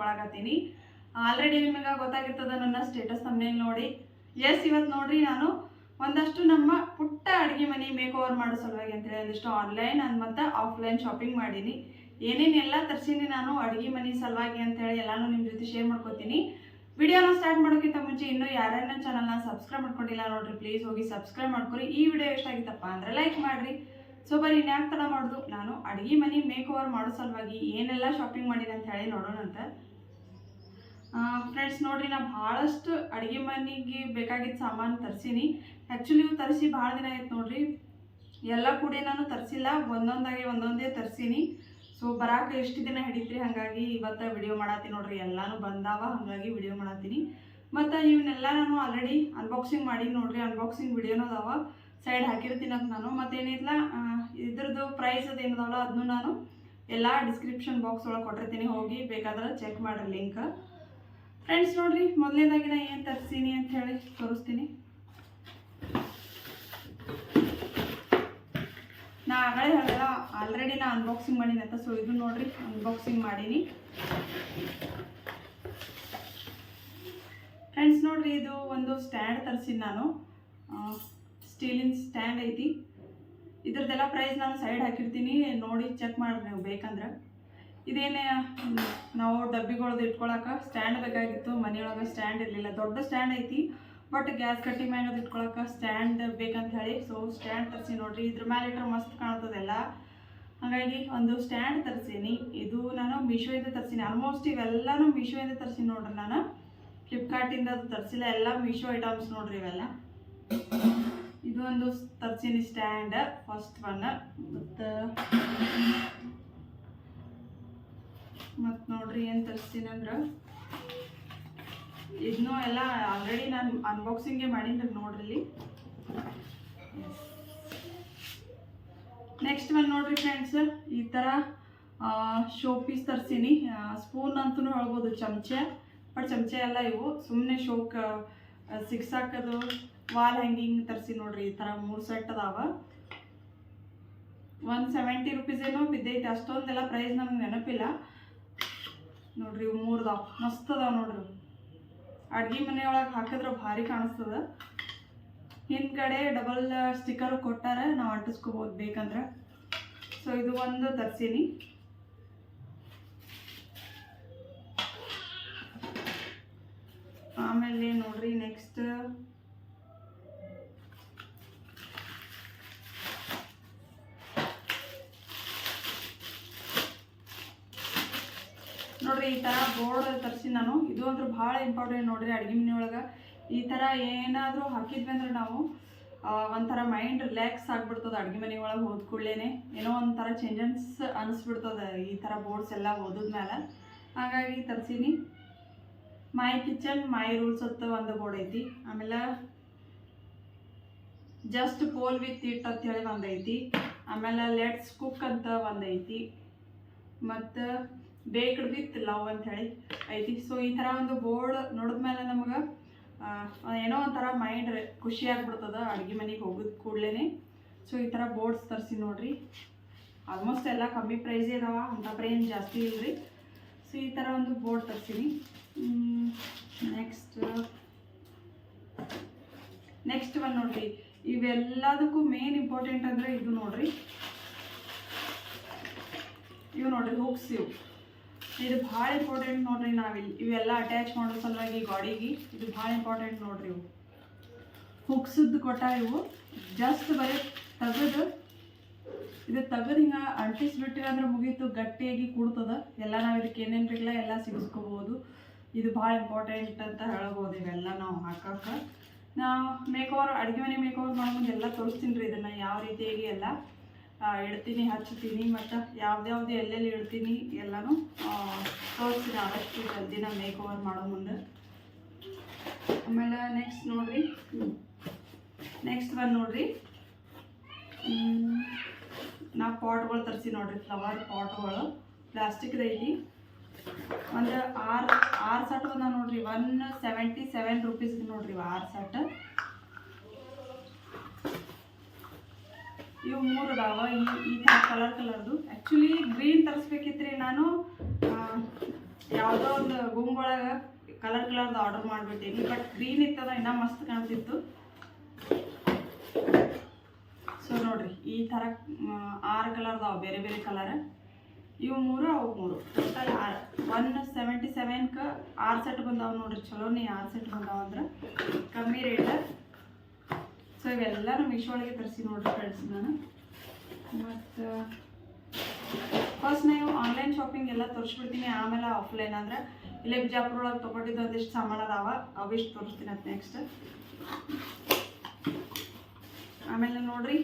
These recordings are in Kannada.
ಮಾಡ್ಕೊಳಕತ್ತೀನಿ. ಆಲ್ರೆಡಿ ನಿಮಗೆ ಗೊತ್ತಾಗಿರ್ತದ ನನ್ನ ಸ್ಟೇಟಸ್ ತಮ್ಮನೇಲಿ ನೋಡಿ. ಎಸ್ ಇವತ್ತು ನೋಡ್ರಿ ನಾನು ಒಂದಷ್ಟು ನಮ್ಮ ಪುಟ್ಟ ಅಡುಗೆ ಮನೆ ಮೇಕ್ ಓವರ್ ಮಾಡೋ ಸಲುವಾಗಿ ಅಂತೇಳಿ ಒಂದಿಷ್ಟು ಆನ್ಲೈನ್ ಅಂದ್ ಮತ್ತು ಆಫ್ಲೈನ್ ಶಾಪಿಂಗ್ ಮಾಡೀನಿ. ಏನೇನೆಲ್ಲ ತರಿಸೀನಿ ನಾನು ಅಡುಗೆ ಮನೆ ಸಲುವಾಗಿ ಅಂತೇಳಿ ಎಲ್ಲಾನು ನಿಮ್ಮ ಜೊತೆ ಶೇರ್ ಮಾಡ್ಕೊತೀನಿ. ವಿಡಿಯೋನ ಸ್ಟಾರ್ಟ್ ಮಾಡೋಕ್ಕಿಂತ ಮುಂಚೆ ಇನ್ನೂ ಯಾರ್ಯಾರನ್ನ ಚಾನಲ್ನ ಸಬ್ಸ್ಕ್ರೈಬ್ ಮಾಡ್ಕೊಂಡಿಲ್ಲ ನೋಡ್ರಿ ಪ್ಲೀಸ್ ಹೋಗಿ ಸಬ್ಸ್ಕ್ರೈಬ್ ಮಾಡ್ಕೊರಿ. ಈ ವಿಡಿಯೋ ಎಷ್ಟಾಗಿತ್ತಪ್ಪ ಅಂದ್ರೆ ಲೈಕ್ ಮಾಡಿರಿ. ಸೊ ಬರೀ ಇನ್ಯಾಕೆ ತಡ ಮಾಡೋದು. ನಾನು ಅಡುಗೆ ಮನೆ ಮೇಕ್ ಓವರ್ ಮಾಡೋ ಸಲುವಾಗಿ ಏನೆಲ್ಲ ಶಾಪಿಂಗ್ ಮಾಡೀನಿ ಅಂತ ಹೇಳಿ ನೋಡೋಣಂತ ಫ್ರೆಂಡ್ಸ್ ನೋಡ್ರಿ, ನಾ ಭಾಳಷ್ಟು ಅಡುಗೆ ಮನೆಗೆ ಬೇಕಾಗಿದ್ದ ಸಾಮಾನು ತರಿಸೀನಿ. ಆ್ಯಕ್ಚುಲಿ ಇವು ತರಿಸಿ ಭಾಳ ದಿನ ಆಯ್ತು ನೋಡ್ರಿ. ಎಲ್ಲ ಕೂಡ ನಾನು ತರಿಸಿಲ್ಲ. ಒಂದೊಂದಾಗಿ ಒಂದೊಂದೇ ತರಿಸೀನಿ. ಸೊ ಬರಾಕ ಎಷ್ಟು ದಿನ ಹಿಡಿತ್ರಿ? ಹಾಗಾಗಿ ಇವತ್ತು ವಿಡಿಯೋ ಮಾಡತ್ತೀನಿ ನೋಡ್ರಿ. ಎಲ್ಲಾನು ಬಂದಾವ, ಹಾಗಾಗಿ ವಿಡಿಯೋ ಮಾಡತ್ತೀನಿ. ಮತ್ತು ಇವನ್ನೆಲ್ಲ ನಾನು ಆಲ್ರೆಡಿ ಅನ್ಬಾಕ್ಸಿಂಗ್ ಮಾಡಿ ನೋಡ್ರಿ. ಅನ್ಬಾಕ್ಸಿಂಗ್ ವಿಡಿಯೋನೂ ಅದಾವ ಸೈಡ್ ಹಾಕಿರ್ತೀನಿ ಅಂತ ನಾನು. ಮತ್ತೇನಿಲ್ಲ ಇದ್ರದ್ದು ಪ್ರೈಸ್ ಅದು ಏನದಲ್ಲ ಅದನ್ನು ನಾನು ಎಲ್ಲ ಡಿಸ್ಕ್ರಿಪ್ಷನ್ ಬಾಕ್ಸ್ ಒಳಗೆ ಕೊಟ್ಟಿರ್ತೀನಿ. ಹೋಗಿ ಬೇಕಾದ್ರೆ ಚೆಕ್ ಮಾಡಿರಿ ಲಿಂಕ್ ಫ್ರೆಂಡ್ಸ್ ನೋಡಿರಿ ಮೊದಲನೇದಾಗಿ ನಾ ಏನು ತರಿಸೀನಿ ಅಂತ ಹೇಳಿ ತೋರಿಸ್ತೀನಿ. ನಾ ಆಗಲೇ ಹೇಳಲ್ಲ ಆಲ್ರೆಡಿ ನಾ ಅನ್ಬಾಕ್ಸಿಂಗ್ ಮಾಡೀನಿ ಅಂತ ಸೊ ಇದು ನೋಡ್ರಿ ಅನ್ಬಾಕ್ಸಿಂಗ್ ಮಾಡೀನಿ. ಫ್ರೆಂಡ್ಸ್ ನೋಡ್ರಿ, ಇದು ಒಂದು ಸ್ಟ್ಯಾಂಡ್ ತರಿಸಿನಿ ನಾನು. ಸ್ಟೀಲಿನ ಸ್ಟ್ಯಾಂಡ್ ಐತಿ. ಇದ್ರದ್ದೆಲ್ಲ ಪ್ರೈಸ್ ನಾನು ಸೈಡ್ ಹಾಕಿರ್ತೀನಿ. ನೋಡಿ ಚೆಕ್ ಮಾಡಿ ನೀವು ಬೇಕಂದ್ರೆ. ಇದೇನೇ ನಾವು ಡಬ್ಬಿಗಳದ್ದು ಇಟ್ಕೊಳಕ್ಕೆ ಸ್ಟ್ಯಾಂಡ್ ಬೇಕಾಗಿತ್ತು. ಮನೆಯೊಳಗೆ ಸ್ಟ್ಯಾಂಡ್ ಇರಲಿಲ್ಲ. ದೊಡ್ಡ ಸ್ಟ್ಯಾಂಡ್ ಐತಿ. ಬಟ್ ಗ್ಯಾಸ್ ಕಟ್ಟಿ ಮ್ಯಾಗದು ಇಟ್ಕೊಳಕ್ಕೆ ಸ್ಟ್ಯಾಂಡ್ ಬೇಕಂತ ಹೇಳಿ. ಸೊ ಸ್ಟ್ಯಾಂಡ್ ತರಿಸಿ ನೋಡ್ರಿ. ಇದ್ರ ಮೇಲೆ ಇಟ್ರೆ ಮಸ್ತ್ ಕಾಣ್ತದೆಲ್ಲ. ಹಾಗಾಗಿ ಒಂದು ಸ್ಟ್ಯಾಂಡ್ ತರಿಸೀನಿ. ಇದು ನಾನು ಮೀಶೋಯಿಂದ ತರಿಸೀನಿ. ಆಲ್ಮೋಸ್ಟ್ ಇವೆಲ್ಲನೂ ಮೀಶೋಯಿಂದ ತರಿಸೀನಿ ನೋಡ್ರಿ ನಾನು. ಫ್ಲಿಪ್ಕಾರ್ಟಿಂದ ಅದು ತರಿಸಿಲ್ಲ. ಎಲ್ಲ ಮೀಶೋ ಐಟಮ್ಸ್ ನೋಡ್ರಿ ಇವೆಲ್ಲ. ಇದು ಒಂದು ತರಿಸೀನಿ ಸ್ಟ್ಯಾಂಡ್ ಫಸ್ಟ್ ಒನ್ ಮತ್ತು ಮತ್ತು ನೋಡ್ರಿ ಏನು ತರ್ಸ್ತೀನಿ ಅಂದ್ರೆ ಇದನ್ನೂ ಎಲ್ಲ ಆಲ್ರೆಡಿ ನಾನು ಅನ್ಬಾಕ್ಸಿಂಗೇ ಮಾಡೀನಿ ನೋಡ್ರಿ ನೆಕ್ಸ್ಟ್ ಒನ್ ನೋಡ್ರಿ ಫ್ರೆಂಡ್ಸ್ ಈ ಥರ ಶೋ ಪೀಸ್ ತರಿಸೀನಿ. ಸ್ಪೂನ್ ಅಂತೂ ಹೇಳ್ಬೋದು, ಚಮಚೆ. ಬಟ್ ಚಮಚೆ ಎಲ್ಲ ಇವು. ಸುಮ್ಮನೆ ಶೋಕ್ ಸಿಕ್ಸಾಕದು ವಾಲ್ ಹ್ಯಾಂಗಿಂಗ್ ತರಿಸಿ ನೋಡ್ರಿ, ಈ ಥರ ಮೂರು ಸೆಟ್ ಅದಾವ. ಒನ್ ಸೆವೆಂಟಿ ರುಪೀಸ್ ಏನೋ ಬಿದ್ದೈತೆ, ಅಷ್ಟೊಂದೆಲ್ಲ ಪ್ರೈಸ್ ನಮ್ಗೆ ನೆನಪಿಲ್ಲ. ನೋಡ್ರಿ, ಇವು ಮಸ್ತ್ ಅದಾವ ನೋಡ್ರಿ. ಅಡ್ಗೆ ಮನೆಯೊಳಗೆ ಹಾಕಿದ್ರೆ ಭಾರಿ ಕಾಣಿಸ್ತದ. ಹಿಂದ್ಗಡೆ ಡಬಲ್ ಸ್ಟಿಕ್ಕರ್ ಕೊಟ್ಟಾರ, ನಾವು ಅಂಟಿಸ್ಕೋಬೋದು ಬೇಕಂದ್ರೆ. ಸೊ ಇದು ಒಂದು ತರ್ಸೀನಿ. ಆಮೇಲೆ ನೋಡ್ರಿ ನೆಕ್ಸ್ಟ್ ನೋಡ್ರಿ, ಈ ಥರ ಬೋರ್ಡ್ ತರಿಸಿ ನಾನು. ಇದು ಅಂದ್ರೆ ಭಾಳ ಇಂಪಾರ್ಟೆಂಟ್ ನೋಡ್ರಿ ಅಡುಗೆ ಮನೆಯೊಳಗೆ ಈ ಥರ ಏನಾದರೂ ಹಾಕಿದ್ವಿ ಅಂದ್ರೆ ನಾವು ಒಂಥರ ಮೈಂಡ್ ರಿಲ್ಯಾಕ್ಸ್ ಆಗ್ಬಿಡ್ತದೆ ಅಡುಗೆ ಮನೆ ಒಳಗೆ ಹೋದ ಕೂಡಲೇ ಏನೋ ಒಂಥರ ಚೇಂಜಸ್ ಅನಿಸ್ಬಿಡ್ತದೆ ಈ ಥರ ಬೋರ್ಡ್ಸ್ ಎಲ್ಲ ಓದಿದ್ಮೇಲೆ ಹಾಗಾಗಿ ತರಿಸೀನಿ. ಮೈ ಕಿಚನ್ ಮೈ ರೂಲ್ಸ್ ಅಂತ ಒಂದು ಬೋರ್ಡ್ ಐತಿ. ಆಮೇಲೆ ಜಸ್ಟ್ ಪೋಲ್ ವಿತ್ ಇಟ್ ಅಂತ ಹೇಳಿ ಒಂದು ಆಮೇಲೆ ಲೆಟ್ಸ್ ಕುಕ್ ಅಂತ ಒಂದು ಐತಿ. ಮತ್ತು ಬೇಕ್ಡ್ ವಿತ್ ಲವ್ ಅಂತ ಹೇಳಿ ಐತಿ. ಸೊ ಈ ಥರ ಒಂದು ಬೋರ್ಡ್ ನೋಡಿದ್ಮೇಲೆ ನಮಗೆ ಏನೋ ಒಂಥರ ಮೈಂಡ್ ಖುಷಿ ಆಗ್ಬಿಡ್ತದ ಅಡುಗೆ ಮನೆಗೆ ಹೋಗಿದ ಕೂಡಲೇ ಸೊ ಈ ಥರ ಬೋರ್ಡ್ಸ್ ತರಿಸಿ ನೋಡ್ರಿ. ಆಲ್ಮೋಸ್ಟ್ ಎಲ್ಲ ಕಮ್ಮಿ ಪ್ರೈಸೇ ಇದಾವ ಅಂಥ ಪ್ರೈಸ್ ಜಾಸ್ತಿ ಇಲ್ರಿ. ಸೊ ಈ ಥರ ಒಂದು ಬೋರ್ಡ್ ತರಿಸೀನಿ. ನೆಕ್ಸ್ಟ್ ನೆಕ್ಸ್ಟ್ ಒಂದು ನೋಡ್ರಿ. ಇವೆಲ್ಲದಕ್ಕೂ ಮೇನ್ ಇಂಪಾರ್ಟೆಂಟ್ ಅಂದರೆ ಇದು ನೋಡ್ರಿ. ಇವು ನೋಡ್ರಿ ಹೋಗ್ಸಿ ಇವು. ಇದು ಭಾಳ ಇಂಪಾರ್ಟೆಂಟ್ ನೋಡ್ರಿ ನಾವಿಲ್ಲಿ ಇವೆಲ್ಲ ಅಟ್ಯಾಚ್ ಮಾಡೋ ಸಲುವಾಗಿ ಗಾಡಿಗೆ. ಇದು ಭಾಳ ಇಂಪಾರ್ಟೆಂಟ್ ನೋಡ್ರಿ ಇವು. ಹುಕ್ಸದ್ದು ಕೊಟ್ಟ ಇವು. ಜಸ್ಟ್ ಬರೀ ತೆಗೆದು ಇದು ತೆಗೆದು ಹಿಂಗೆ ಅಂಟಿಸ್ಬಿಟ್ಟಿರ ಅಂದ್ರೆ ಮುಗೀತು. ಗಟ್ಟಿಯಾಗಿ ಕೂಡ್ತದ. ಎಲ್ಲ ನಾವು ಇದಕ್ಕೆ ಏನೇನು ಬೇಕಲ್ಲ ಎಲ್ಲ ಸಿಗಿಸ್ಕೋಬೋದು. ಇದು ಭಾಳ ಇಂಪಾರ್ಟೆಂಟ್ ಅಂತ ಹೇಳ್ಬೋದು ಇವೆಲ್ಲ ನಾವು ಹಾಕಕ್ಕೆ. ನಾವು ಮೇಕೋವರ್ ಅಡುಗೆ ಮನೆ ಮೇಕೋವರ್ ಮಾಡ್ಕೊಂಡು ಎಲ್ಲ ತೋರಿಸ್ತೀನಿ ರೀ ಇದನ್ನು ಯಾವ ರೀತಿಯಾಗಿ ಎಲ್ಲ. ಇಡ್ತೀನಿ ಹಚ್ತೀನಿ ಮತ್ತು ಯಾವ್ದ್ಯಾವ್ದು ಎಲ್ಲೆಲ್ಲಿ ಇಡ್ತೀನಿ ಎಲ್ಲನೂ ತೋರಿಸ್ತೀನಿ ಆದಷ್ಟು ಜಲ್ದಿನ ಮೇಕ್ ಓವರ್ ಮಾಡೋ ಮುಂದೆ. ಆಮೇಲೆ ನೆಕ್ಸ್ಟ್ ನೋಡ್ರಿ. ನೆಕ್ಸ್ಟ್ ಬಂದು ನೋಡ್ರಿ. ನಾ ಪಾಟ್ಗಳು ತರಿಸಿ ನೋಡ್ರಿ ಫ್ಲವರ್ ಪಾಟ್ಗಳು ಪ್ಲಾಸ್ಟಿಕ್ ಐತಿ. ಒಂದು ಆರು ಆರು ಸೆಟ್ ಬಂದ ನೋಡ್ರಿ ಒನ್ ಸೆವೆಂಟಿ ಸೆವೆನ್ ರುಪೀಸ್ ನೋಡ್ರಿ, ಆರು ಸೆಟ್ ಇವು ಮೂರು ಅದಾವ. ಈ ಈ ಥರ ಕಲರ್ ಕಲರ್ದು ಆ್ಯಕ್ಚುಲಿ ಗ್ರೀನ್ ತರಿಸ್ಬೇಕಿತ್ರಿ ನಾನು. ಯಾವುದೋ ಒಂದು ಗುಂಗ್ ಒಳಗೆ ಕಲರ್ ಕಲರ್ದು ಆರ್ಡರ್ ಮಾಡಿಬಿಟ್ಟೀನಿ. ಬಟ್ ಗ್ರೀನ್ ಇತ್ತದ ಇನ್ನೂ ಮಸ್ತ್ ಕಾಣ್ತಿತ್ತು. ಸೊ ನೋಡ್ರಿ, ಈ ಥರ ಆರು ಕಲರ್ದು ಕಲರ್ದಾವ ಬೇರೆ ಬೇರೆ ಕಲರ್ ಇವು ಮೂರು, ಅವು ಮೂರು. ಟೋಟಲ್ ಆರು. ಒನ್ ಸೆವೆಂಟಿ ಸೆವೆನ್ಕ ಆರು ಸೆಟ್ ಬಂದಾವೆ ನೋಡ್ರಿ. ಚಲೋನೇ ಆರು ಸೆಟ್ ಬಂದಾವ ಅಂದ್ರೆ ಕಮ್ಮಿ ರೇಟ್ ಸೊ ಇವೆಲ್ಲ ನಮ್ಮ ಮೀಶೋ ಒಳಗೆ ತರಿಸಿ ನೋಡ್ರಿ ಫ್ರೆಂಡ್ಸ್ ನಾನು. ಮತ್ತು ಫಸ್ಟ್ ನೀವು ಆನ್ಲೈನ್ ಶಾಪಿಂಗ್ ಎಲ್ಲ ತೋರಿಸ್ಬಿಡ್ತೀನಿ. ಆಮೇಲೆ ಆಫ್ಲೈನ್ ಅಂದ್ರೆ ಇಲ್ಲೇ ಬಿಜಾಪುರ ಒಳಗೆ ತೊಗೊಂಡಿದ್ದು ಒಂದಿಷ್ಟು ಸಾಮಾನು ಅದಾವ ಅವಿಷ್ಟು ತೋರಿಸ್ತೀನಿ ಅದು ನೆಕ್ಸ್ಟ್ ಆಮೇಲೆ ನೋಡ್ರಿ.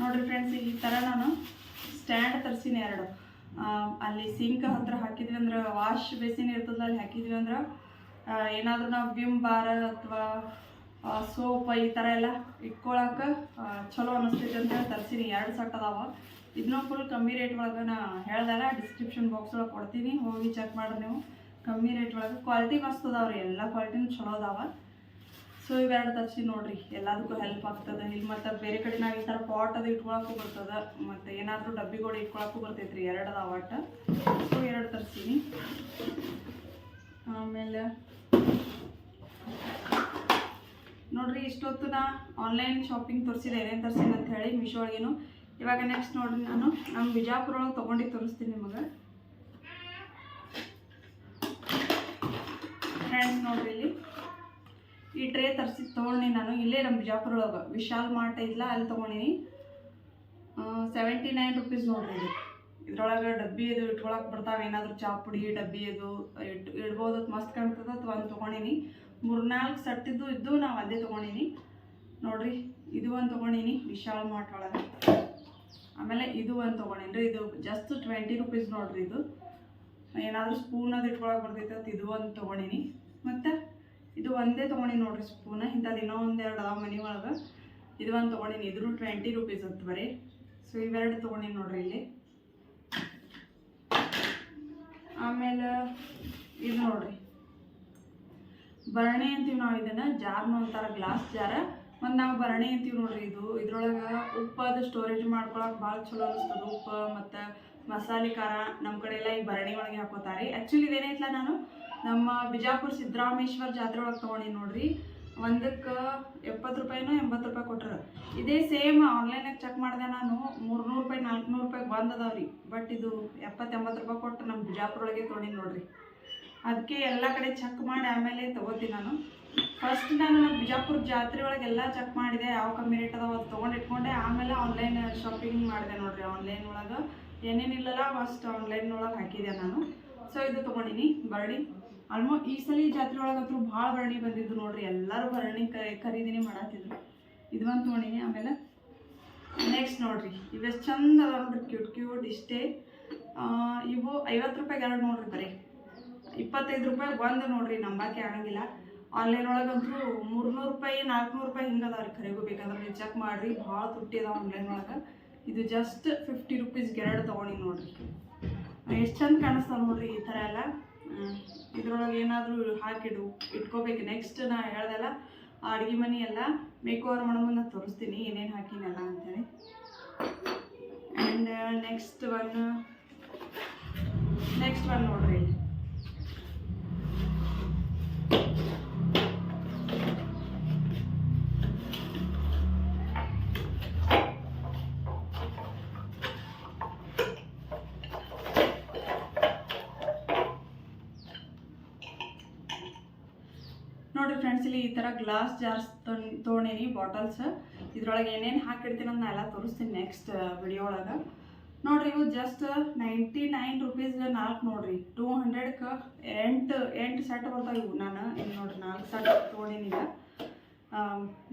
ನೋಡ್ರಿ ಫ್ರೆಂಡ್ಸ್ ಈ ಥರ ನಾನು ಸ್ಟ್ಯಾಂಡ್ ತರಿಸಿನಿ ಎರಡು. ಅಲ್ಲಿ ಸಿಂಕ್ ಹತ್ರ ಹಾಕಿದ್ವಿ ಅಂದ್ರೆ ವಾಶ್ ಬೇಸಿನ್ ಇರ್ತದಲ್ಲ ಅಲ್ಲಿ ಹಾಕಿದ್ವಿ ಅಂದ್ರೆ ಏನಾದರೂ ನಾವು ವಿಮ್ ಬಾರ್ ಅಥವಾ ಸೋಪ್ ಈ ಥರ ಎಲ್ಲ ಇಟ್ಕೊಳಕ್ಕೆ ಚಲೋ ಅನಿಸ್ತೈತೆ ಅಂತ ಹೇಳಿ ತರಿಸಿನಿ. ಎರಡು ಸಟ್ ಅದಾವ. ಇದನ್ನೂ ಫುಲ್ ಕಮ್ಮಿ ರೇಟ್ ಒಳಗೆ ನಾ ಹೇಳ್ದಲ್ಲ ಡಿಸ್ಕ್ರಿಪ್ಷನ್ ಬಾಕ್ಸ್ ಒಳಗೆ ಕೊಡ್ತೀನಿ. ಹೋಗಿ ಚೆಕ್ ಮಾಡ್ರಿ ನೀವು. ಕಮ್ಮಿ ರೇಟ್ ಒಳಗೆ. ಕ್ವಾಲಿಟಿ ಮಸ್ತ್ ಅದಾವ್ರಿ. ಎಲ್ಲ ಕ್ವಾಲಿಟಿನೂ ಚಲೋ ಅದಾವ. ಸೊ ಇವೆರಡು ತರಿಸಿ ನೋಡ್ರಿ. ಎಲ್ಲದಕ್ಕೂ ಹೆಲ್ಪ್ ಆಗ್ತದೆ. ಇಲ್ಲಿ ಮತ್ತು ಬೇರೆ ಕಡೆ ನಾವು ಈ ಥರ ಪಾಟ್ ಅದು ಇಟ್ಕೊಳಕ್ಕೂ ಬರ್ತದೆ. ಮತ್ತು ಏನಾದರೂ ಡಬ್ಬಿಗಳು ಇಟ್ಕೊಳಕ್ಕೂ ಬರ್ತೈತೆ ರೀ ಎರಡು ಅವಟ್ಟ ಸೊ ಎರಡು ತರಿಸೀನಿ. ಆಮೇಲೆ ನೋಡ್ರಿ ಇಷ್ಟೊತ್ತು ನಾ ಆನ್ಲೈನ್ ಶಾಪಿಂಗ್ ತೋರಿಸಿದೆ ಏನೇನು ತರಿಸಿನ ಅಂತ ಹೇಳಿ ಮೀಶೋ ಒಳಗೇನು. ಇವಾಗ ನೆಕ್ಸ್ಟ್ ನೋಡ್ರಿ ನಾನು. ನಮ್ಮ ಬಿಜಾಪುರ ಒಳಗೆ ತೊಗೊಂಡು ತೋರಿಸ್ತೀನಿ ನಿಮಗೆ. ಫ್ರೆಂಡ್ಸ್ ನೋಡ್ರಿ ಇಲ್ಲಿ. ಈ ಟ್ರೇ ತರಿಸಿ ತೊಗೊಂಡು ನಾನು. ಇಲ್ಲೇ ನಮ್ಮ ಬಿಜಾಪುರ ಒಳಗೆ ವಿಶಾಲ್ ಮಾರ್ಟ್ ಇಲ್ಲ ಅಲ್ಲಿ ತೊಗೊಂಡಿನಿ. ಸೆವೆಂಟಿ ನೈನ್ ರುಪೀಸ್ ನೋಡ್ರಿ ಇದು. ಇದ್ರೊಳಗೆ ಡಬ್ಬಿ ಇದು ಇಟ್ಕೊಳಕ್ಕೆ ಬರ್ತಾವೆ. ಏನಾದರೂ ಚಾಪುಡಿ ಡಬ್ಬಿ ಇದು ಇಟ್, ಇಡ್ಬೋದು. ಮಸ್ತ್ ಕಾಣ್ತದೆ. ಅಥವಾ ಒಂದು ತೊಗೊಂಡಿನಿ. ಮೂರ್ನಾಲ್ಕು ಸಟ್ಟಿದ್ದು ಇದ್ದು ನಾವು ಅದೇ ತೊಗೊಂಡಿನಿ. ನೋಡ್ರಿ, ಇದು ಒಂದು ತೊಗೊಂಡಿನಿ, ವಿಶಾಲ್ ಮಾರ್ಟ್ ಒಳಗೆ. ಆಮೇಲೆ ಇದು ಒಂದು ತೊಗೊಂಡಿನಿ. ಇದು ಜಸ್ಟ್ ಟ್ವೆಂಟಿ ರುಪೀಸ್ ನೋಡ್ರಿ ಇದು. ಏನಾದರೂ ಸ್ಪೂನ್ ಅದು ಇಟ್ಕೊಳಕ್ಕೆ ಬರ್ತೈತೆ ಇದು ಒಂದು ತೊಗೊಂಡಿನಿ. ಮತ್ತು? ಇದು ಒಂದೇ ತೊಗೊಂಡಿನಿ ನೋಡ್ರಿ ಸ್ಪೂನ್ ಇಂಥದ್ದು ಇನ್ನೂ ಒಂದೆರಡು ಅದಾವ ಮನೆ ಒಳಗೆ. ಇದು ಒಂದು ತೊಗೊಂಡಿನಿ. ಇದ್ರೂ ಟ್ವೆಂಟಿ ರುಪೀಸ್ ಅಂತ ಬರೀ. ಸೊ ಇವೆರಡು ತೊಗೊಂಡಿನಿ ನೋಡ್ರಿ ಇಲ್ಲಿ. ಆಮೇಲೆ ಇದು ನೋಡ್ರಿ. ಭರಣಿ ಅಂತೀವಿ ನಾವು ಇದನ್ನು. ಜಾರ್ನು ಅಂತಾರ ಗ್ಲಾಸ್ ಜಾರ. ಮತ್ತು ನಾವು ಭರಣಿ ಅಂತೀವಿ ನೋಡ್ರಿ ಇದು. ಇದ್ರೊಳಗೆ ಉಪ್ಪದು ಸ್ಟೋರೇಜ್ ಮಾಡ್ಕೊಳಕ್ಕೆ ಭಾಳ ಚಲೋ ಅನಿಸ್ತದೆ. ಉಪ್ಪು ಮತ್ತು ಮಸಾಲೆ ಖಾರ ನಮ್ಮ ಕಡೆ ಎಲ್ಲ ಈ ಭರಣಿ ಒಳಗೆ ಹಾಕೋತಾರೆ. ಆ್ಯಕ್ಚುಲಿ ಇದೇನೈತಲ್ಲ ನಾನು? ನಮ್ಮ ಬಿಜಾಪುರ ಸಿದ್ದರಾಮೇಶ್ವರ ಜಾತ್ರೆ ಒಳಗೆ ತೊಗೊಂಡಿ ನೋಡ್ರಿ. ಒಂದಕ್ಕೆ ಎಪ್ಪತ್ತು ರೂಪಾಯಿನೋ ಎಂಬತ್ತು ರೂಪಾಯಿ ಕೊಟ್ಟರು ಇದೇ ಸೇಮ್ ಆನ್ಲೈನಾಗ ಚೆಕ್ ಮಾಡಿದೆ ನಾನು. ಮೂರ್ನೂರು ರೂಪಾಯಿ, ನಾಲ್ಕುನೂರು ರೂಪಾಯಿಗೆ ಬಂದದವ ರೀ ಬಟ್ ಇದು ಎಪ್ಪತ್ತು ಎಂಬತ್ತು ರೂಪಾಯಿ ಕೊಟ್ಟು ನಮ್ಮ ಬಿಜಾಪುರ ಒಳಗೆ ತೊಗೊಂಡಿ ನೋಡ್ರಿ. ಅದಕ್ಕೆ ಎಲ್ಲ ಕಡೆ ಚೆಕ್ ಮಾಡಿ ಆಮೇಲೆ ತೊಗೋತೀನಿ ನಾನು. ಫಸ್ಟ್ ನಾನು ನಮ್ಮ ಬಿಜಾಪುರ ಜಾತ್ರೆ ಒಳಗೆಲ್ಲ ಚೆಕ್ ಮಾಡಿದೆ. ಯಾವ ಕಮ್ಮಿ ರೇಟ್ ಅದಾವ ಅದು ತೊಗೊಂಡು ಇಟ್ಕೊಂಡೆ. ಆಮೇಲೆ ಆನ್ಲೈನ್ ಶಾಪಿಂಗ್ ಮಾಡಿದೆ ನೋಡ್ರಿ. ಆನ್ಲೈನ್ ಒಳಗೆ ಏನೇನಿಲ್ಲಲ್ಲ ಫಸ್ಟ್ ಆನ್ಲೈನ್ ಒಳಗೆ ಹಾಕಿದೆ ನಾನು. ಸೊ ಇದು ತೊಗೊಂಡಿನಿ. ಭರಣಿ ಆಲ್ಮೋಸ್ಟ್ ಈ ಸಲ ಜಾತ್ರೆ ಒಳಗಂತೂ ಭಾಳ ಭರಣಿ ಬಂದಿದ್ದು ನೋಡ್ರಿ. ಎಲ್ಲರೂ ಭರಣಿ ಖರೀದಿನೇ ಮಾಡತ್ತಿದ್ರು ಇದು ಒಂದು ತೊಗೊಂಡಿನಿ. ಆಮೇಲೆ ನೆಕ್ಸ್ಟ್ ನೋಡ್ರಿ. ಇವೆಷ್ಟು ಚಂದ ಅದಾವ ನೋಡ್ರಿ. ಕ್ಯೂಟ್ ಕ್ಯೂಟ್ ಇಷ್ಟೇ. ಇವು ಐವತ್ತು ರೂಪಾಯಿ ಎರಡು ನೋಡ್ರಿ ಬರೀ. ಇಪ್ಪತ್ತೈದು ರೂಪಾಯಿ ಒಂದು ನೋಡ್ರಿ. ನಂಬಕ್ಕೆ ಆಗಂಗಿಲ್ಲ. ಆನ್ಲೈನ್ ಒಳಗಂತೂ ಮೂರ್ನೂರು ರೂಪಾಯಿ, ನಾಲ್ಕುನೂರು ರೂಪಾಯಿ ಹಿಂಗೆ ಅದಾವ ರೀ ಖರೀಗೂ ಬೇಕಾದ್ರೆ ನೀವು ಚೆಕ್ ಮಾಡಿರಿ. ಭಾಳ ತುಟ್ಟಿ ಅದಾವ ಆನ್ಲೈನ್ ಒಳಗೆ. ಇದು ಜಸ್ಟ್ ಫಿಫ್ಟಿ ರುಪೀಸ್ಗೆ ಎರಡು ತೊಗೊಂಡಿ ನೋಡ್ರಿ. ಎಷ್ಟು ಚಂದ ಕಾಣಿಸ್ತಾವ ನೋಡ್ರಿ ಈ ಥರ ಎಲ್ಲ. ಇದ್ರೊಳಗೆ ಏನಾದರೂ ಹಾಕಿಡು, ಇಟ್ಕೋಬೇಕು. ನೆಕ್ಸ್ಟ್ ನಾ ಹೇಳ್ದಲ್ಲ ಅಡುಗೆ ಮನೆ ಎಲ್ಲ ಮೇಕ್ ಓವರ್ ಮಾಡೋದನ್ನ ತೋರಿಸ್ತೀನಿ, ಏನೇನು ಹಾಕಿನಲ್ಲ ಅಂತೇಳಿ. And next one next one ನೋಡ್ರಿ. ನೋಡ್ರಿ ಫ್ರೆಂಡ್ಸ್ ಇಲ್ಲಿ ಈ ಥರ ಗ್ಲಾಸ್ ಜಾರ್ಸ್ ತೊಗೊಂಡೀನಿ ಬಾಟಲ್ಸ್ ಇದ್ರೊಳಗೆ ಏನೇನು ಹಾಕಿಡ್ತೀನಿ ಅಂತ ನಾ ಎಲ್ಲ ತೋರಿಸ್ತೀನಿ ನೆಕ್ಸ್ಟ್ ವಿಡಿಯೋ ಒಳಗೆ. ನೋಡ್ರಿ, ಇವು ಜಸ್ಟ್ ನೈಂಟಿ ನೈನ್ ರುಪೀಸ್ಗೆ ನಾಲ್ಕು ನೋಡ್ರಿ. ಟೂ ಹಂಡ್ರೆಡ್ಗೆ ಎಂಟು ಎಂಟು ಸೆಟ್ ಬರ್ತಾವೆ ಇವು ನಾನು. ಇಲ್ಲಿ ನೋಡ್ರಿ, ನಾಲ್ಕು ಸೆಟ್ ತೊಗೊಂಡೀನಿ ಈಗ.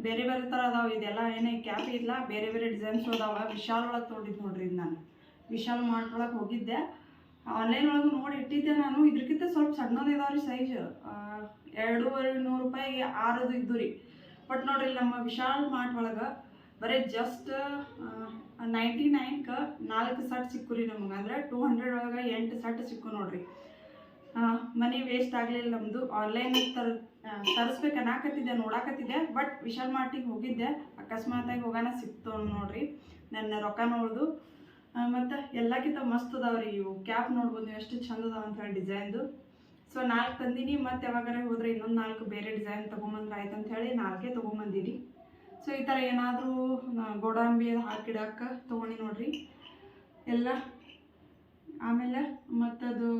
ಬೇರೆ ಬೇರೆ ಥರ ಅದಾವೆ. ಇದೆಲ್ಲ ಏನೇ ಕ್ಯಾಪ್ ಇಲ್ಲ. ಬೇರೆ ಬೇರೆ ಡಿಸೈನ್ಸ್ ಅದಾವ. ವಿಶಾಲ್ ಒಳಗೆ ತೊಗೊಂಡಿದ್ದು ನೋಡ್ರಿ ಇದು ನಾನು. ವಿಶಾಲ್ ಮಾರ್ಟ್ ಒಳಗೆ ಹೋಗಿದ್ದೆ. ಆನ್ಲೈನ್ ಒಳಗೆ ನೋಡಿ ಇಟ್ಟಿದ್ದೆ ನಾನು. ಇದಕ್ಕಿಂತ ಸ್ವಲ್ಪ ಸಣ್ಣದು ಇದಾವೆ ರೀ ಸೈಜ್ ಎರಡೂವರೆ ನೂರು ರೂಪಾಯಿಗೆ ಆರದು ಇದ್ದು ರೀ. ಬಟ್ ನೋಡ್ರಿ ನಮ್ಮ ವಿಶಾಲ್ ಮಾರ್ಟ್ ಒಳಗೆ ಬರೀ ಜಸ್ಟ್ ನೈಂಟಿ ನೈನ್ಕ ನಾಲ್ಕು ಸಟ್ ಸಿಕ್ಕು ರೀ ನಮಗೆ. ಅಂದರೆ ಟೂ ಹಂಡ್ರೆಡ್ ಒಳಗೆ ಎಂಟು ಸಟ್ ಸಿಕ್ಕು ನೋಡಿರಿ. ಮನಿ ವೇಸ್ಟ್ ಆಗಲಿಲ್ಲ ನಮ್ಮದು ಆನ್ಲೈನ್ ತರ ತರಿಸ್ಬೇಕು ಅನ್ನಕತ್ತಿದ್ದೆ, ನೋಡಾಕತ್ತಿದ್ದೆ. ಬಟ್ ವಿಶಾಲ್ ಮಾರ್ಟಿಗೆ ಹೋಗಿದ್ದೆ. ಅಕಸ್ಮಾತಾಗಿ ಹೋಗೋಣ ಸಿಕ್ತು ನೋಡಿರಿ. ನನ್ನ ರೊಕ್ಕ ನೋಡ್ದು ಎಲ್ಲಕ್ಕಿಂತ ಮಸ್ತ್ ಅದಾವ್ರಿ ಇವು. ಕ್ಯಾಪ್ ನೋಡ್ಬೋದು ನೀವು ಎಷ್ಟು ಚಂದ ಅದಾವ ಅಂತ ಹೇಳಿ ಡಿಸೈನ್ದು ಸೊ ನಾಲ್ಕು ತಂದೀನಿ, ಮತ್ತು ಯಾವಾಗಾರ ಹೋದ್ರೆ ಇನ್ನೊಂದು ನಾಲ್ಕು ಬೇರೆ ಡಿಸೈನ್ ತೊಗೊಂಬಂದ್ರೆ ಆಯ್ತು ಅಂತ ಹೇಳಿ ನಾಲ್ಕೇ ತೊಗೊಂಬಂದಿನಿ. ಸೊ ಈ ಥರ ಏನಾದರೂ ಗೋಡಂಬಿ ಹಾಕಿಡಕ್ಕೆ ತೊಗೊಂಡು ನೋಡ್ರಿ. ಎಲ್ಲ, ಆಮೇಲೆ ಮತ್ತದು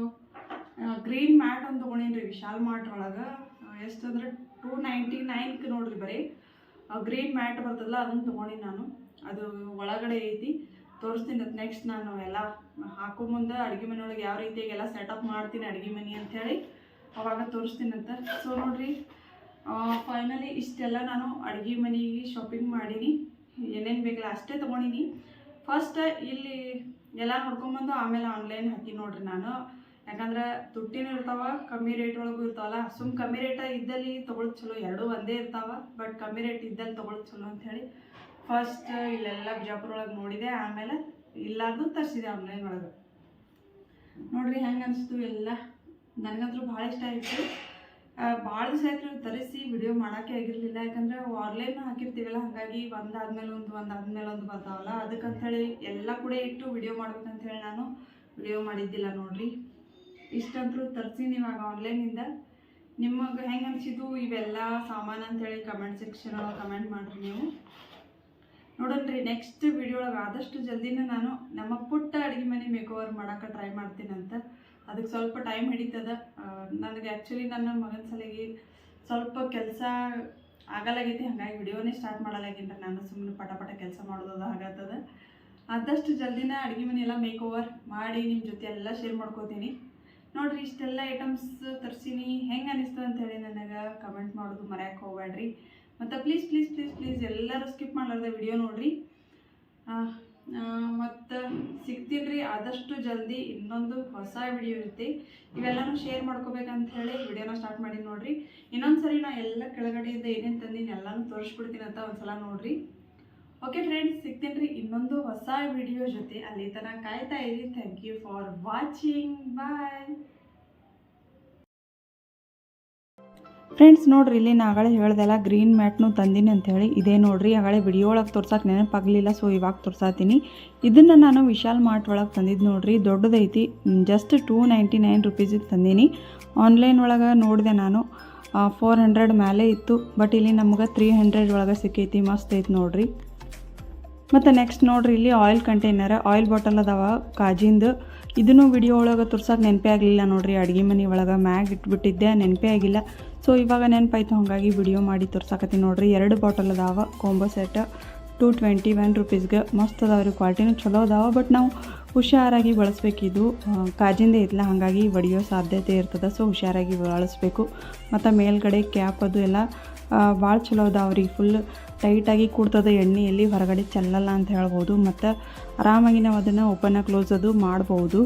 ಗ್ರೀನ್ ಮ್ಯಾಟ್ ಅಂತ ತೊಗೊಂಡಿನಿ ರೀ ವಿಶಾಲ್ ಮಾರ್ಟ್ ಒಳಗೆ. ಎಷ್ಟು ಅಂದ್ರೆ ಟೂ ನೈಂಟಿ ನೈನ್ಗೆ ನೋಡ್ರಿ ಬರೀ. ಗ್ರೀನ್ ಮ್ಯಾಟ್ ಬರ್ತದಲ್ಲ ಅದನ್ನು ತೊಗೊಂಡಿನಿ ನಾನು. ಅದು ಒಳಗಡೆ ಐತಿ. ತೋರಿಸ್ತೀನಿ ಅದು ನೆಕ್ಸ್ಟ್ ನಾನು ಎಲ್ಲ ಹಾಕೋ ಮುಂದೆ ಅಡುಗೆ ಮನೆಯೊಳಗೆ ಯಾವ ರೀತಿಯಾಗೆಲ್ಲ ಸೆಟಪ್ ಮಾಡ್ತೀನಿ ಅಡುಗೆ ಮನೆ ಅಂಥೇಳಿ ಅವಾಗ ತೋರಿಸ್ತೀನಂತ ಸೊ ನೋಡಿರಿ ಫೈನಲಿ ಇಷ್ಟೆಲ್ಲ ನಾನು ಅಡುಗೆ ಮನೆಗೆ ಶಾಪಿಂಗ್ ಮಾಡೀನಿ. ಏನೇನು ಬೇಕಲ್ಲ ಅಷ್ಟೇ ತೊಗೊಂಡಿನಿ. ಫಸ್ಟ್ ಇಲ್ಲಿ ಎಲ್ಲ ನೋಡ್ಕೊಂಬಂದು ಆಮೇಲೆ ಆನ್ಲೈನ್ ಹಾಕಿ ನೋಡ್ರಿ ನಾನು. ಯಾಕಂದ್ರೆ ತುಟ್ಟಿನೂ ಇರ್ತಾವ, ಕಮ್ಮಿ ರೇಟ್ ಒಳಗೂ ಇರ್ತಾವಲ್ಲ, ಸುಮ್ ಕಮ್ಮಿ ರೇಟ ಇದ್ದಲ್ಲಿ ತೊಗೊಳೋದು ಚಲೋ ಎರಡೂ ಒಂದೇ ಇರ್ತಾವ ಬಟ್ ಕಮ್ಮಿ ರೇಟ್ ಇದ್ದಲ್ಲಿ ತೊಗೊಳೋದು ಚಲೋ ಅಂಥೇಳಿ ಫಸ್ಟ್ ಇಲ್ಲೆಲ್ಲ ಬಿಜಾಪುರ ಒಳಗೆ ನೋಡಿದೆ, ಆಮೇಲೆ ಇಲ್ಲಾರ್ದು ತರಿಸಿದೆ ಆನ್ಲೈನ್ ಒಳಗೆ. ನೋಡ್ರಿ ಹೆಂಗೆ ಅನಿಸ್ತು ಎಲ್ಲ. ನನಗಂತೂ ಭಾಳ ಇಷ್ಟ ಆಯಿತು. ಭಾಳ ದಿವಸ ಆಯ್ತು ತರಿಸಿ ವಿಡಿಯೋ ಮಾಡೋಕ್ಕೆ ಆಗಿರಲಿಲ್ಲ. ಯಾಕಂದ್ರೆ ಆನ್ಲೈನ್ ಹಾಕಿರ್ತೀವಲ್ಲ, ಹಾಗಾಗಿ ಒಂದಾದ್ಮೇಲೆ ಒಂದು ಒಂದಾದ್ಮೇಲೆ ಒಂದು ಬರ್ತಾವಲ್ಲ. ಅದಕ್ಕಂಥೇಳಿ ಎಲ್ಲ ಕೂಡ ಇಟ್ಟು ವಿಡಿಯೋ ಮಾಡ್ಬೇಕಂತೇಳಿ ನಾನು ವಿಡಿಯೋ ಮಾಡಿದ್ದಿಲ್ಲ ನೋಡ್ರಿ. ಇಷ್ಟಂತೂ ತರಿಸೀನಿ ಇವಾಗ ಆನ್ಲೈನಿಂದ ನಿಮಗೆ ಹೆಂಗೆ ಅನಿಸಿದ್ದು ಇವೆಲ್ಲ ಸಾಮಾನು ಅಂತೇಳಿ ಕಮೆಂಟ್ ಸೆಕ್ಷನ್ ಕಮೆಂಟ್ ಮಾಡಿರಿ ನೀವು. ನೋಡೋಣ್ರಿ ನೆಕ್ಸ್ಟ್ ವಿಡಿಯೋ ಒಳಗೆ ಆದಷ್ಟು ಜಲ್ದಿನೇ ನಾನು ನಮ್ಮ ಪುಟ್ಟ ಅಡುಗೆ ಮನೆ ಮೇಕೋವರ್ ಮಾಡೋಕೆ ಟ್ರೈ ಮಾಡ್ತೀನಂತ ಅದಕ್ಕೆ ಸ್ವಲ್ಪ ಟೈಮ್ ಹಿಡಿತದ. ನನಗೆ ಆ್ಯಕ್ಚುಲಿ ನನ್ನ ಮಗನ ಸಲಿಗೆ ಸ್ವಲ್ಪ ಕೆಲಸ ಆಗಲಾಗೈತಿ, ಹಾಗಾಗಿ ವಿಡಿಯೋನೇ ಸ್ಟಾರ್ಟ್ ಮಾಡಲಾಗಿನ್ರಿ ನಾನು ಸುಮ್ಮನೆ ಪಟ ಪಟ ಕೆಲಸ ಮಾಡೋದು ಹಾಗಾಗ್ತದ ಆದಷ್ಟು ಜಲ್ದಿನ ಅಡುಗೆ ಮನೆ ಎಲ್ಲ ಮೇಕ್ ಓವರ್ ಮಾಡಿ ನಿಮ್ಮ ಜೊತೆ ಎಲ್ಲ ಶೇರ್ ಮಾಡ್ಕೋತೀನಿ. ನೋಡ್ರಿ, ಇಷ್ಟೆಲ್ಲ ಐಟಮ್ಸ್ ತರ್ಸೀನಿ. ಹೆಂಗೆ ಅಂತ ಹೇಳಿ ನನಗೆ ಕಮೆಂಟ್ ಮಾಡೋದು ಮರ್ಯಾಕೆ ಹೋಗ್ಬೇಡ್ರಿ ಮತ್ತು ಪ್ಲೀಸ್ ಪ್ಲೀಸ್ ಪ್ಲೀಸ್ ಪ್ಲೀಸ್ ಎಲ್ಲರೂ ಸ್ಕಿಪ್ ಮಾಡಲಾರ್ದೆ ವಿಡಿಯೋ ನೋಡಿರಿ. ಮತ್ತು ಸಿಗ್ತೀನಿ ರೀ ಆದಷ್ಟು ಜಲ್ದಿ ಇನ್ನೊಂದು ಹೊಸ ವಿಡಿಯೋ ಇರುತ್ತೆ. ಇವೆಲ್ಲನೂ ಶೇರ್ ಮಾಡ್ಕೋಬೇಕಂತ ಹೇಳಿ ವಿಡಿಯೋನ ಸ್ಟಾರ್ಟ್ ಮಾಡಿ ನೋಡಿರಿ. ಇನ್ನೊಂದು ಸರಿ ನಾ ಎಲ್ಲ ಕೆಳಗಡೆಯಿಂದ ಏನೇನು ತಂದೀನಿ ಎಲ್ಲನೂ ತೋರಿಸ್ಬಿಡ್ತೀನಿ ಅಂತ ಒಂದ್ಸಲ ನೋಡಿರಿ. ಓಕೆ ಫ್ರೆಂಡ್ಸ್ ಸಿಗ್ತೀನಿ ರೀ ಇನ್ನೊಂದು ಹೊಸ ವಿಡಿಯೋ ಜೊತೆ. ಅಲ್ಲಿ ತನಕ ಕಾಯ್ತಾ ಇರಿ. Thank you for watching bye friends ನೋಡ್ರಿ, ಇಲ್ಲಿ ನಾ ಆಗಳೇ ಹೇಳ್ದೆಲ್ಲ ಗ್ರೀನ್ ಮ್ಯಾಟ್ನು ತಂದೀನಿ ಅಂತೇಳಿ. ಇದೇ ನೋಡ್ರಿ, ಆಗಳೇ ವಿಡಿಯೋ ಒಳಗೆ ತೋರ್ಸಕ್ಕೆ ನೆನಪಾಗಲಿಲ್ಲ ಸೊ ಇವಾಗ ತೋರ್ಸಾತೀನಿ. ಇದನ್ನು ನಾನು ವಿಶಾಲ್ ಮಾರ್ಟ್ ಒಳಗೆ ತಂದಿದ್ದು ನೋಡ್ರಿ, ದೊಡ್ಡದೈತಿ. ಜಸ್ಟ್ ಟೂ ನೈಂಟಿ ನೈನ್ ರುಪೀಸಿಗೆ ತಂದೀನಿ. ಆನ್ಲೈನ್ ಒಳಗೆ ನೋಡಿದೆ ನಾನು ಫೋರ್ ಹಂಡ್ರೆಡ್ ಮೇಲೆ ಇತ್ತು. ಬಟ್ ಇಲ್ಲಿ ನಮ್ಗೆ ತ್ರೀ ಹಂಡ್ರೆಡ್ ಒಳಗೆ ಸಿಕ್ಕೈತಿ, ಮಸ್ತ್ ಐತಿ ನೋಡ್ರಿ. ಮತ್ತು ನೆಕ್ಸ್ಟ್ ನೋಡ್ರಿ, ಇಲ್ಲಿ ಆಯಿಲ್ ಕಂಟೈನರ್ ಆಯಿಲ್ ಬಾಟಲ್ ಅದಾವ ಕಾಜಿಂದು. ಇದನ್ನು ವಿಡಿಯೋ ಒಳಗೆ ತೋರ್ಸಕ್ಕೆ ನೆನಪೇ ಆಗಲಿಲ್ಲ ನೋಡ್ರಿ, ಅಡುಗೆ ಮನೆ ಒಳಗೆ ಮ್ಯಾಗ್ ಇಟ್ಬಿಟ್ಟಿದ್ದೆ, ನೆನಪೇ ಆಗಿಲ್ಲ. ಸೊ, ಇವಾಗ ನೆನಪಾಯ್ತು, ಹಾಗಾಗಿ ವಿಡಿಯೋ ಮಾಡಿ ತೋರ್ಸಕತ್ತೀನಿ ನೋಡ್ರಿ. ಎರಡು ಬಾಟಲ್ ಅದಾವ combo set two twenty one ರುಪೀಸ್ಗೆ ಮಸ್ತ್ ಅದಾವ ರೀ ಕ್ವಾಲಿಟಿನೂ ಚಲೋ ಅದಾವ ಬಟ್ ನಾವು ಹುಷಾರಾಗಿ ಬಳಸ್ಬೇಕು ಇದು ಕಾಜಿಂದೇ ಇತ್ತಲ್ಲ ಹಾಗಾಗಿ ಒಡೆಯೋ ಸಾಧ್ಯತೆ ಇರ್ತದೆ ಸೊ ಹುಷಾರಾಗಿ ಬಳಸಬೇಕು. ಮತ್ತು ಮೇಲ್ಗಡೆ ಕ್ಯಾಪ್ ಅದು ಎಲ್ಲ ಭಾಳ ಚಲೋ ಅದಾವ್ರಿ ಫುಲ್ ಟೈಟಾಗಿ ಕೂಡ್ತದೆ ಎಣ್ಣೆಯಲ್ಲಿ ಹೊರಗಡೆ ಚೆಲ್ಲಲ್ಲ ಅಂತ ಹೇಳ್ಬೋದು. ಮತ್ತು ಆರಾಮಾಗಿ ನಾವು ಅದನ್ನು ಓಪನ್ ಕ್ಲೋಸ್ ಅದು ಮಾಡ್ಬೋದು.